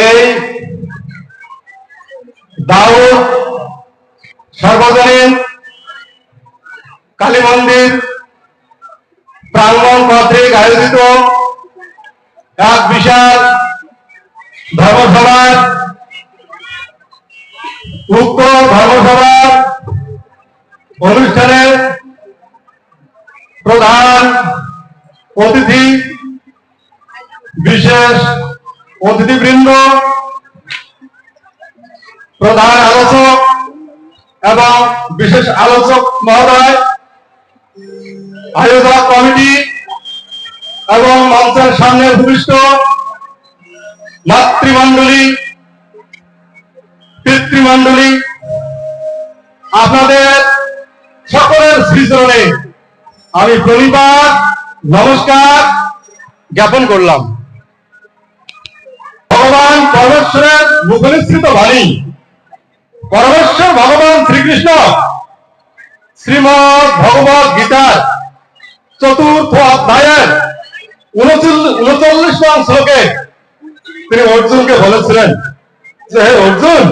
এই দাউদ সর্বজনীন কালী মন্দির প্রাঙ্গণ কর্তৃক আয়োজিত এক বিশাল ধর্মসভার উক্ত ধর্মসভার অনুষ্ঠানের প্রধান অতিথি বিশেষ অতিথিবৃন্দ, প্রধান আলোচক এবং বিশেষ আলোচক মহোদয়, আয়োজক কমিটি এবং মঞ্চের সামনে ভূমিষ্ঠ মাতৃমণ্ডলী, পিতৃমণ্ডলী, আপনাদের সকলের শ্রীচরণে আমি প্রণিপাত নমস্কার, জ্ঞাপন করলাম। পরমেশ্বরের বাণী। পরমেশ্বর ভগবান শ্রীকৃষ্ণ, শ্রীমদ ভগবত গীতার চতুর্থ অধ্যায়ের উনচল্লিশ নং শ্লোকে তিনি অর্জুনকে বলেছিলেন যে, হে অর্জুন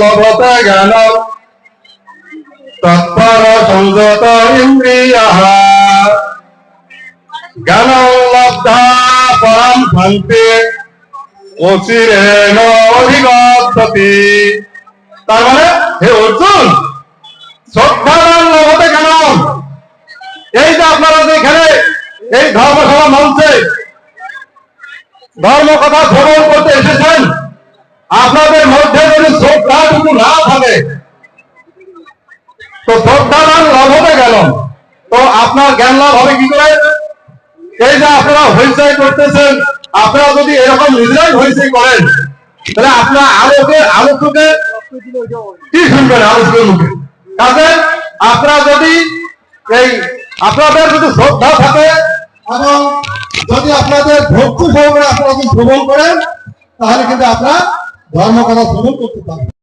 লভতে জ্ঞান ইন্দ্রিয় জ্ঞান লব্ধা পরম শান্তি। অচিরেণ অধিগচ্ছতি তার মানে হে অর্জুন, শ্রদ্ধাবান লভতে জ্ঞান এই যে আপনারা যে এখানে এই ধর্মসভা মঞ্চে ধর্ম কথা শ্রবণ করতে এসেছেন, আপনাদের মধ্যে যদি শ্রদ্ধাটুকু না থাকে, তো শ্রদ্ধাবান লাভ হবে গেল তো আপনার জ্ঞান লাভ হবে কি করে? এই যে আপনারা হইচই করতেছেন, আপনারা যদি এরকম নিজেরাই হইচই করেন, তাহলে আপনার আলোকে আলোচকে কি শুনবেন আলোচকের মুখে? কাজে আপনারা যদি এই আপনাদের যদি শ্রদ্ধা থাকে, এবং যদি আপনাদের ভক্তি সহকারে আপনারা যদি শ্রবণ করেন, তাহলে কিন্তু আপনারা ধর্ম কথা শ্রবণ করতে পারবেন।